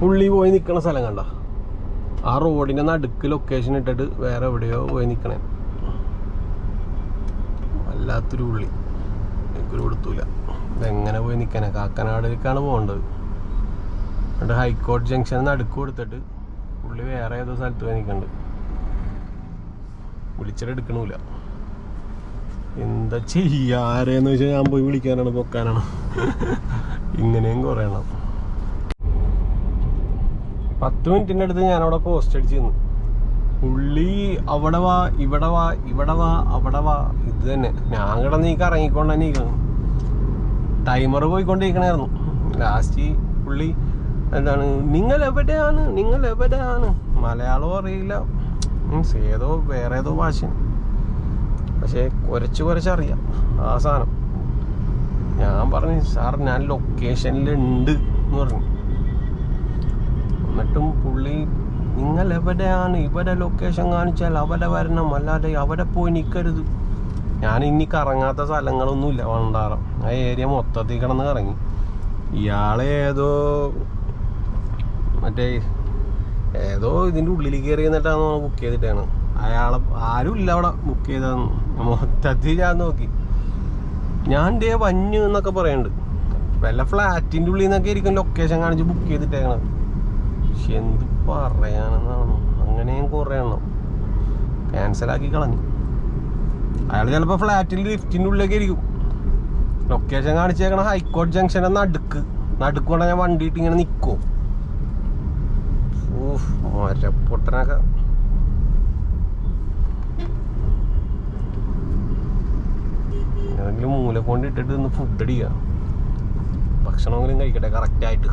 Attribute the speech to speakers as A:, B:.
A: പുള്ളി പോയി നിൽക്കുന്ന സ്ഥലം കണ്ട? ആ റോഡിന്റെ നടുക്ക് ലൊക്കേഷൻ ഇട്ടിട്ട് വേറെ എവിടെയോ പോയി നിൽക്കണേ വല്ലാത്തൊരു പുള്ളി. എനിക്കൊരു കൊടുത്തൂല ഇതെങ്ങനെ പോയി നിൽക്കാനാ കാക്കനാടിലേക്കാണ് പോകേണ്ടത്. എന്നിട്ട് ഹൈക്കോടതി ജംഗ്ഷൻ നടുക്ക് കൊടുത്തിട്ട് പുള്ളി വേറെ ഏതോ സ്ഥലത്ത് പോയി നിൽക്കുന്നുണ്ട് വിളിച്ചിട്ട് എന്താ ചെയ്യാരെന്ന് വെച്ചാൽ ഞാൻ പോയി വിളിക്കാനാണ് പൊക്കാനാണ്. ഇങ്ങനെയും കുറയണം പത്ത് മിനിറ്റിന്റെ അടുത്ത് ഞാൻ അവിടെ പോസ്റ്റ് അടിച്ച് നിന്നു പുള്ളി അവിടെ വാ ഇവിടെ വാ ഇവിടെ വാ അവിടെ വാ ഇത് തന്നെ. ഞാൻ കിടന്ന് ഈ കറങ്ങിക്കൊണ്ട് തന്നെ ടൈമർ പോയിക്കൊണ്ടിരിക്കണായിരുന്നു. ലാസ്റ്റ് പുള്ളി എന്താണ് നിങ്ങൾ എവിടെയാണ് നിങ്ങൾ എവിടെയാണ് മലയാളം അറിയില്ല. മീൻസ് ഏതോ വേറെ ഏതോ ഭാഷ പക്ഷേ കുരച്ച് കുരച്ചറിയാം ആ സാധനം. ഞാൻ പറഞ്ഞു സാർ ഞാൻ ലൊക്കേഷനിലുണ്ട് എന്ന് പറഞ്ഞു. എന്നിട്ടും പുള്ളി. നിങ്ങൾ എവിടെയാണ് ഇവിടെ ലൊക്കേഷൻ കാണിച്ചാൽ അവിടെ വരണം. അല്ലാതെ അവിടെ പോയി നിൽക്കരുത് ഞാൻ ഇനി കറങ്ങാത്ത സ്ഥലങ്ങളൊന്നുമില്ല വണ്ടാറം. ആ ഏരിയ മൊത്തത്തിൽ കിടന്ന് കറങ്ങി. ഇയാളെ ഏതോ മറ്റേ ഏതോ ഇതിന്റെ ഉള്ളിൽ കയറി എന്നിട്ടാണ് നമ്മൾ ബുക്ക് ചെയ്തിട്ടാണ്. അയാളെ ആരും അവിടെ ബുക്ക് ചെയ്തതെന്ന്. മൊത്തത്തിൽ ഞാൻ നോക്കി. ഞാൻ ദേ വഞ്ഞു എന്നൊക്കെ പറയുന്നുണ്ട് വല്ല ഫ്ലാറ്റിന്റെ ഉള്ളിൽ നിന്നൊക്കെ ആയിരിക്കും ലൊക്കേഷൻ കാണിച്ച് ബുക്ക് ചെയ്തിട്ടേക്കണത്. പക്ഷെ എന്ത് പറയാനെന്നാണ്. അങ്ങനെയും കുറേ എണ്ണം. ക്യാൻസലാക്കി കളഞ്ഞു. അയാൾ ചിലപ്പോൾ ഫ്ലാറ്റിൽ ലിഫ്റ്റിന്റെ ഉള്ളിലേക്ക് ഇരിക്കും ലൊക്കേഷൻ കാണിച്ചേക്കണ ഹൈക്കോർട്ട് ജംഗ്ഷന്റെ നടുക്ക്. നടുക്ക് കൊണ്ട് ഞാൻ വണ്ടിയിട്ട് ഇങ്ങനെ നിൽക്കും ഊഫ് മരപ്പൊട്ടനൊക്കെ. ഏതെങ്കിലും മൂല കൊണ്ട് ഇട്ടിട്ട് ഒന്ന് ഫുഡ് അടിക്കുക ഭക്ഷണമെങ്കിലും കഴിക്കട്ടെ കറക്റ്റായിട്ട്